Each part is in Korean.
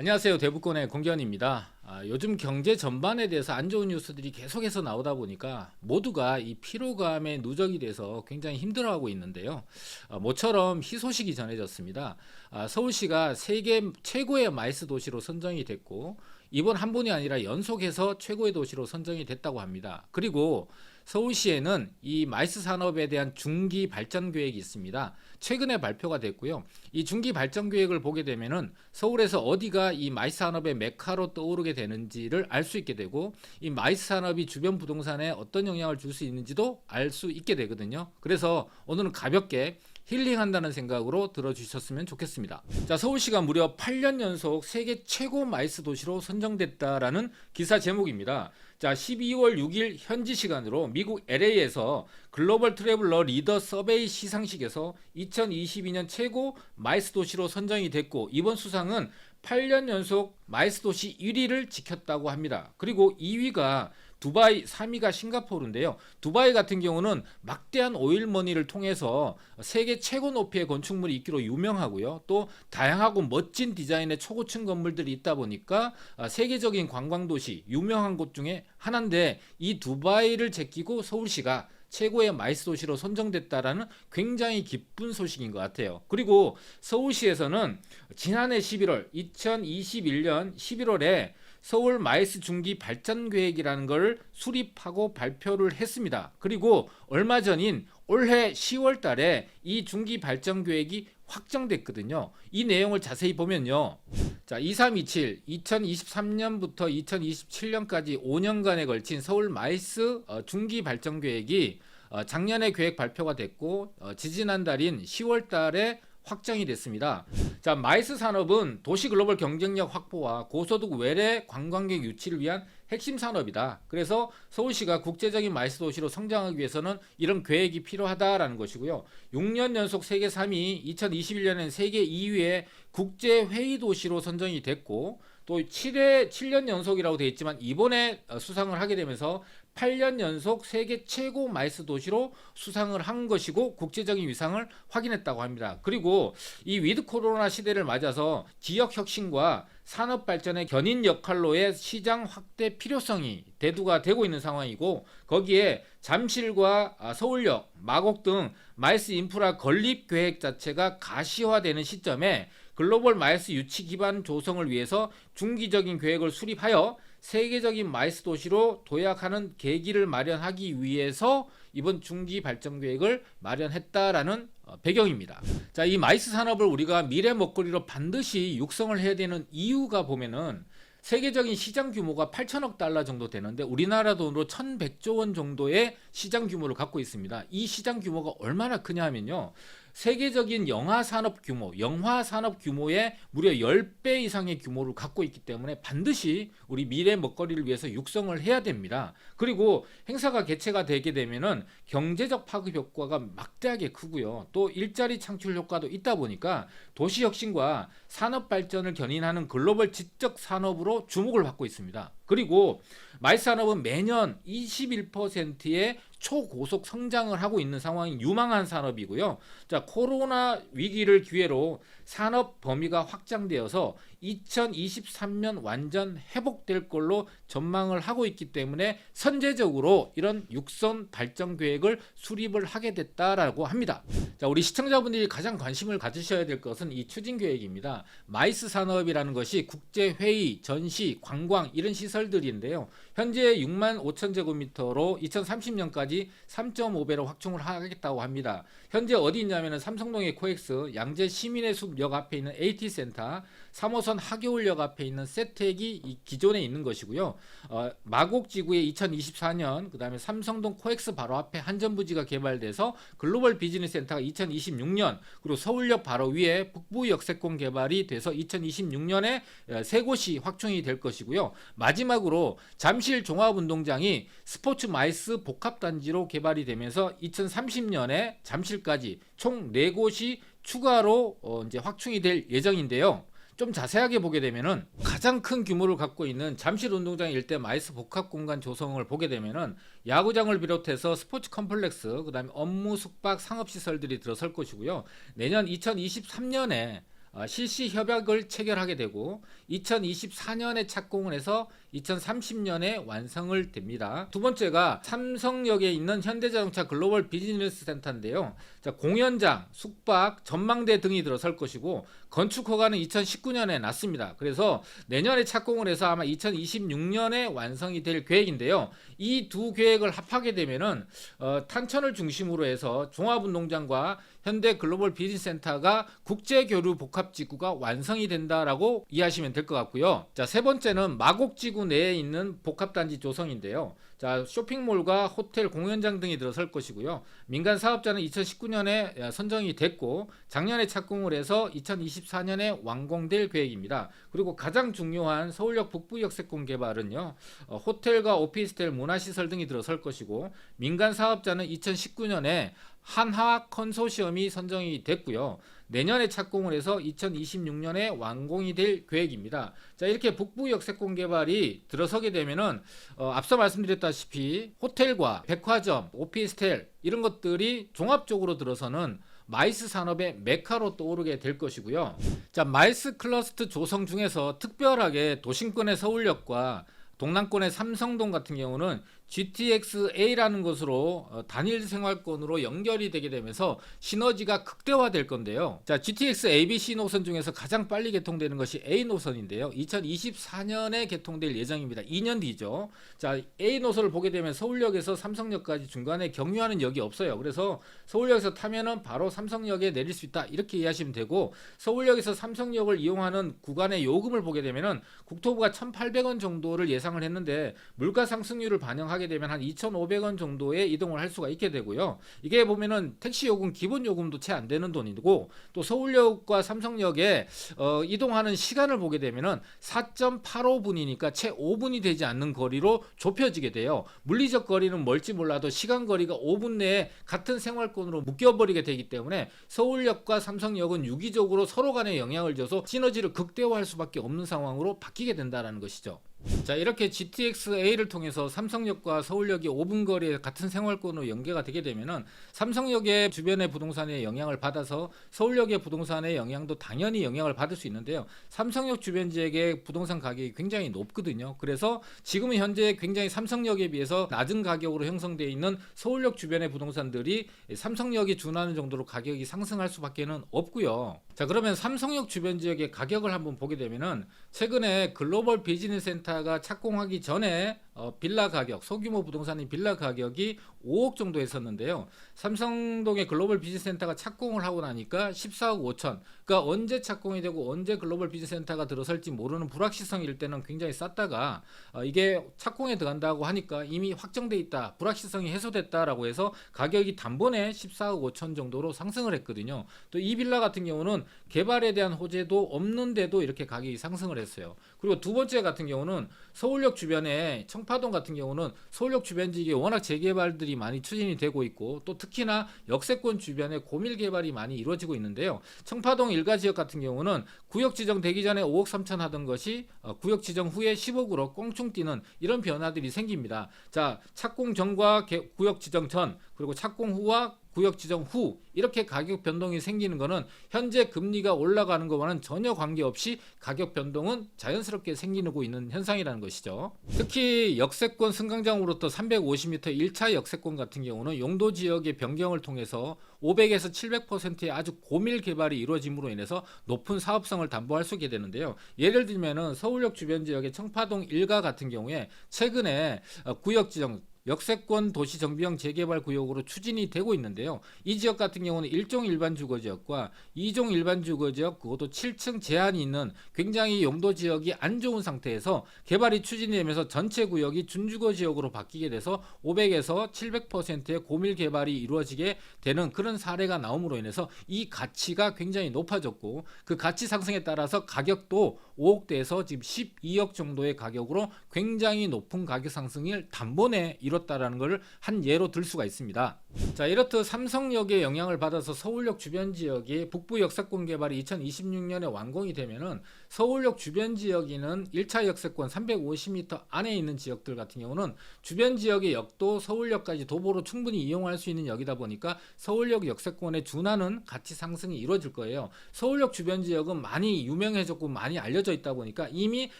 안녕하세요. 대북권의 공견입니다. 아, 요즘 경제 전반에 대해서 안 좋은 뉴스들이 계속해서 나오다 보니까 모두가 이 피로감에 누적이 돼서 굉장히 힘들어하고 있는데요. 아, 모처럼 희소식이 전해졌습니다. 아, 서울시가 세계 최고의 마이스 도시로 선정이 됐고 이번 한 번이 아니라 연속해서 최고의 도시로 선정이 됐다고 합니다. 그리고 서울시에는 이 마이스 산업에 대한 중기 발전 계획이 있습니다. 최근에 발표가 됐고요. 이 중기 발전 계획을 보게 되면은 서울에서 어디가 이 마이스 산업의 메카로 떠오르게 되는지를 알 수 있게 되고 이 마이스 산업이 주변 부동산에 어떤 영향을 줄 수 있는지도 알 수 있게 되거든요. 그래서 오늘은 가볍게 힐링한다는 생각으로 들어주셨으면 좋겠습니다. 자, 서울시가 무려 8년 연속 세계 최고 마이스 도시로 선정됐다라는 기사 제목입니다. 자, 12월 6일 현지 시간으로 미국 LA에서 글로벌 트래블러 리더 서베이 시상식에서 2022년 최고 마이스 도시로 선정이 됐고 이번 수상은 8년 연속 마이스 도시 1위를 지켰다고 합니다. 그리고 2위가 두바이, 3위가 싱가포르인데요. 두바이 같은 경우는 막대한 오일머니를 통해서 세계 최고 높이의 건축물이 있기로 유명하고요. 또 다양하고 멋진 디자인의 초고층 건물들이 있다 보니까 아, 세계적인 관광도시, 유명한 곳 중에 하나인데 이 두바이를 제끼고 서울시가 최고의 마이스 도시로 선정됐다라는 굉장히 기쁜 소식인 것 같아요. 그리고 서울시에서는 지난해 11월, 2021년 11월에 서울 마이스 중기 발전 계획이라는 걸 수립하고 발표를 했습니다. 그리고 얼마 전인 올해 10월 달에 이 중기 발전 계획이 확정됐거든요. 이 내용을 자세히 보면요. 자, 2327 2023년부터 2027년까지 5년간에 걸친 서울 마이스 어, 중기 발전 계획이 어, 작년에 계획 발표가 됐고 어, 지지난 달인 10월 달에 확정이 됐습니다. 자, 마이스 산업은 도시 글로벌 경쟁력 확보와 고소득 외래 관광객 유치를 위한 핵심 산업이다. 그래서 서울시가 국제적인 마이스 도시로 성장하기 위해서는 이런 계획이 필요하다라는 것이고요. 6년 연속 세계 3위, 2021년엔 세계 2위의 국제 회의 도시로 선정이 됐고 또 7회 7년 연속이라고 되어 있지만 이번에 어, 수상을 하게 되면서 8년 연속 세계 최고 마이스 도시로 수상을 한 것이고 국제적인 위상을 확인했다고 합니다. 그리고 이 위드 코로나 시대를 맞아서 지역 혁신과 산업 발전의 견인 역할로의 시장 확대 필요성이 대두가 되고 있는 상황이고 거기에 잠실과 아, 서울역, 마곡 등 마이스 인프라 건립 계획 자체가 가시화되는 시점에 글로벌 마이스 유치 기반 조성을 위해서 중기적인 계획을 수립하여 세계적인 마이스 도시로 도약하는 계기를 마련하기 위해서 이번 중기 발전 계획을 마련했다라는 어, 배경입니다. 자, 이 마이스 산업을 우리가 미래 먹거리로 반드시 육성을 해야 되는 이유가 보면은 세계적인 시장 규모가 8천억 달러 정도 되는데 우리나라 돈으로 1,100조 원 정도의 시장 규모를 갖고 있습니다. 이 시장 규모가 얼마나 크냐 하면요. 세계적인 영화 산업 규모, 영화 산업 규모의 무려 10배 이상의 규모를 갖고 있기 때문에 반드시 우리 미래 먹거리를 위해서 육성을 해야 됩니다. 그리고 행사가 개최가 되게 되면은 경제적 파급 효과가 막대하게 크고요. 또 일자리 창출 효과도 있다 보니까 도시 혁신과 산업 발전을 견인하는 글로벌 지적 산업으로 주목을 받고 있습니다. 그리고 마이스 산업은 매년 21%의 초고속 성장을 하고 있는 상황인 유망한 산업이고요. 자, 코로나 위기를 기회로 산업 범위가 확장되어서 2023년 완전 회복될 걸로 전망을 하고 있기 때문에 선제적으로 이런 육선 발전 계획을 수립을 하게 됐다라고 합니다. 자, 우리 시청자분들이 가장 관심을 가지셔야 될 것은 이 추진 계획입니다. 마이스 산업이라는 것이 국제 회의, 전시, 관광 이런 시설 들인데요. 현재 6만 5천 제곱미터로 2030년까지 3.5배로 확충을 하겠다고 합니다. 현재 어디 있냐면은 삼성동의 코엑스, 양재 시민의 숲역 앞에 있는 AT 센터, 3호선 하교울역 앞에 있는 세택이 이 기존에 있는 것이고요. 어, 마곡지구에 2024년 그 다음에 삼성동 코엑스 바로 앞에 한전부지가 개발돼서 글로벌 비즈니스 센터가 2026년 그리고 서울역 바로 위에 북부 역세권 개발이 돼서 2026년에 세 곳이 확충이 될 것이고요. 마지막으로 잠실 종합운동장이 스포츠 마이스 복합단지로 개발이 되면서 2030년에 잠실까지 총 4곳이 추가로 어 이제 확충이 될 예정인데요. 좀 자세하게 보게 되면은 가장 큰 규모를 갖고 있는 잠실 운동장 일대 마이스 복합 공간 조성을 보게 되면은 야구장을 비롯해서 스포츠 컴플렉스, 그다음에 업무 숙박 상업 시설들이 들어설 것이고요. 내년 2023년에 어, 실시 협약을 체결하게 되고 2024년에 착공을 해서 2030년에 완성을 됩니다. 두 번째가 삼성역에 있는 현대자동차 글로벌 비즈니스 센터인데요. 자, 공연장, 숙박, 전망대 등이 들어설 것이고 건축 허가는 2019년에 났습니다. 그래서 내년에 착공을 해서 아마 2026년에 완성이 될 계획인데요. 이 두 계획을 합하게 되면은 어, 탄천을 중심으로 해서 종합운동장과 현대 글로벌 비즈니스 센터가 국제 교류 복합 지구가 완성이 된다라고 이해하시면 될 것 같고요. 자, 세 번째는 마곡 지구 내에 있는 복합 단지 조성인데요. 자, 쇼핑몰과 호텔, 공연장 등이 들어설 것이고요. 민간 사업자는 2019년에 선정이 됐고 작년에 착공을 해서 2024년에 완공될 계획입니다. 그리고 가장 중요한 서울역 북부 역세권 개발은요. 어, 호텔과 오피스텔, 문화시설 등이 들어설 것이고 민간 사업자는 2019년에 한화 컨소시엄이 선정이 됐고요. 내년에 착공을 해서 2026년에 완공이 될 계획입니다. 자 이렇게 북부 역세권 개발이 들어서게 되면은 어, 앞서 말씀드렸다 시피 호텔과 백화점, 오피스텔 이런 것들이 종합적으로 들어서는 마이스 산업의 메카로 떠오르게 될 것이고요. 자 마이스 클러스터 조성 중에서 특별하게 도심권의 서울역과 동남권의 삼성동 같은 경우는 GTX-A라는 것으로 어, 단일 생활권으로 연결이 되게 되면서 시너지가 극대화될 건데요. 자, GTX ABC 노선 중에서 가장 빨리 개통되는 것이 A 노선인데요. 2024년에 개통될 예정입니다. 2년 뒤죠. 자, A 노선을 보게 되면 서울역에서 삼성역까지 중간에 경유하는 역이 없어요. 그래서 서울역에서 타면은 바로 삼성역에 내릴 수 있다. 이렇게 이해하시면 되고 서울역에서 삼성역을 이용하는 구간의 요금을 보게 되면은 국토부가 1,800원 정도를 예상을 했는데 물가 상승률을 반영하 게 되면 한 2,500원 정도의 이동을 할 수가 있게 되고요. 이게 보면은 택시 요금 기본 요금도 채 안 되는 돈이고 또 서울역과 삼성역에 어, 이동하는 시간을 보게 되면은 4.85분이니까 채 5분이 되지 않는 거리로 좁혀지게 돼요. 물리적 거리는 멀지 몰라도 시간 거리가 5분 내에 같은 생활권으로 묶여버리게 되기 때문에 서울역과 삼성역은 유기적으로 서로 간에 영향을 줘서 시너지를 극대화할 수밖에 없는 상황으로 바뀌게 된다라는 것이죠. 자 이렇게 GTX-A를 통해서 삼성역과 서울역이 5분 거리에 같은 생활권으로 연계가 되게 되면은 삼성역의 주변의 부동산에 영향을 받아서 서울역의 부동산의 영향도 당연히 영향을 받을 수 있는데요. 삼성역 주변 지역의 부동산 가격이 굉장히 높거든요. 그래서 지금은 현재 굉장히 삼성역에 비해서 낮은 가격으로 형성되어 있는 서울역 주변의 부동산들이 삼성역이 준하는 정도로 가격이 상승할 수밖에는 없고요. 자 그러면 삼성역 주변 지역의 가격을 한번 보게 되면은 최근에 글로벌 비즈니스 센터가 착공하기 전에 어, 빌라 가격, 소규모 부동산인 빌라 가격이 5억 정도 했었는데요. 삼성동의 글로벌 비즈니스 센터가 착공을 하고 나니까 14억 5천. 그러니까 언제 착공이 되고 언제 글로벌 비즈니스 센터가 들어설지 모르는 불확실성일 때는 굉장히 쌌다가 어, 이게 착공에 들어간다고 하니까 이미 확정돼 있다. 불확실성이 해소됐다라고 해서 가격이 단번에 14억 5천 정도로 상승을 했거든요. 또 이 빌라 같은 경우는 개발에 대한 호재도 없는데도 이렇게 가격이 상승을 했어요. 그리고 두 번째 같은 경우는 서울역 주변에 청파동 같은 경우는 서울역 주변 지역에 워낙 재개발들이 많이 추진이 되고 있고 또 특히나 역세권 주변에 고밀 개발이 많이 이루어지고 있는데요. 청파동 일가 지역 같은 경우는 구역 지정 되기 전에 5억 3천 하던 것이 어, 구역 지정 후에 10억으로 꽁충 뛰는 이런 변화들이 생깁니다. 자, 착공 전과 개- 구역 지정 전 그리고 착공 후와 구역 지정 후 이렇게 가격 변동이 생기는 것은 현재 금리가 올라가는 것과는 전혀 관계없이 가격 변동은 자연스럽게 생기고 있는 현상이라는 것이죠. 특히 역세권 승강장으로부터 350m 1차 역세권 같은 경우는 용도 지역의 변경을 통해서 500에서 700%의 아주 고밀 개발이 이루어짐으로 인해서 높은 사업성을 담보할 수 있게 되는데요. 예를 들면은 서울역 주변 지역의 청파동 일가 같은 경우에 최근에 어, 구역 지정 역세권 도시 정비형 재개발 구역으로 추진이 되고 있는데요. 이 지역 같은 경우는 1종 일반 주거 지역과 2종 일반 주거 지역 그것도 7층 제한이 있는 굉장히 용도 지역이 안 좋은 상태에서 개발이 추진이 되면서 전체 구역이 준주거 지역으로 바뀌게 돼서 500에서 700%의 고밀 개발이 이루어지게 되는 그런 사례가 나옴으로 인해서 이 가치가 굉장히 높아졌고 그 가치 상승에 따라서 가격도 5억대에서 지금 12억 정도의 가격으로 굉장히 높은 가격 상승을 단번에 이뤘다라는 것을 한 예로 들 수가 있습니다. 자, 이렇듯 삼성역의 영향을 받아서 서울역 주변 지역이 북부 역세권 개발이 2026년에 완공이 되면은 서울역 주변 지역에는 1차 역세권 350m 안에 있는 지역들 같은 경우는 주변 지역의 역도 서울역까지 도보로 충분히 이용할 수 있는 역이다 보니까 서울역 역세권에 준하는 가치 상승이 이루어질 거예요. 서울역 주변 지역은 많이 유명해졌고 많이 알려 져 있다 보니까 이미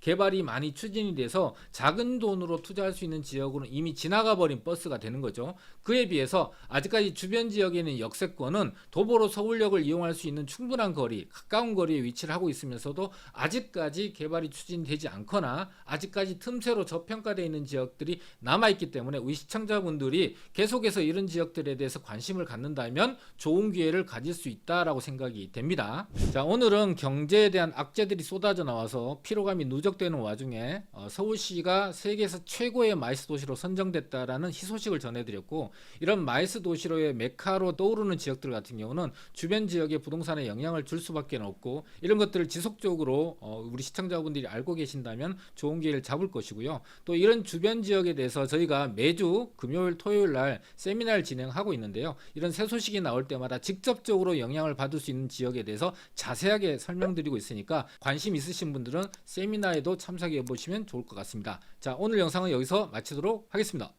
개발이 많이 추진이 돼서 작은 돈으로 투자할 수 있는 지역으로는 이미 지나가 버린 버스가 되는 거죠. 그에 비해서 아직까지 주변 지역에 있는 역세권은 도보로 서울역을 이용할 수 있는 충분한 거리, 가까운 거리에 위치를 하고 있으면서도 아직까지 개발이 추진되지 않거나 아직까지 틈새로 저평가되어 있는 지역들이 남아있기 때문에 우리 시청자분들이 계속해서 이런 지역들에 대해서 관심을 갖는다면 좋은 기회를 가질 수 있다라고 생각이 됩니다. 자, 오늘은 경제에 대한 악재들이 쏟아져 나와서 피로감이 누적되는 와중에 어, 서울시가 세계에서 최고의 마이스 도시로 선정됐다라는 희소식을 전해드렸고 이런 마이스 도시로의 메카로 떠오르는 지역들 같은 경우는 주변 지역의 부동산에 영향을 줄 수밖에 없고 이런 것들을 지속적으로 어, 우리 시청자분들이 알고 계신다면 좋은 기회를 잡을 것이고요. 또 이런 주변 지역에 대해서 저희가 매주 금요일 토요일 날 세미나를 진행하고 있는데요. 이런 새 소식이 나올 때마다 직접적으로 영향을 받을 수 있는 지역에 대해서 자세하게 설명드리고 있으니까 관심 있으신 분들은 세미나에도 참석해 보시면 좋을 것 같습니다. 자, 오늘 영상은 여기서 마치도록 하겠습니다.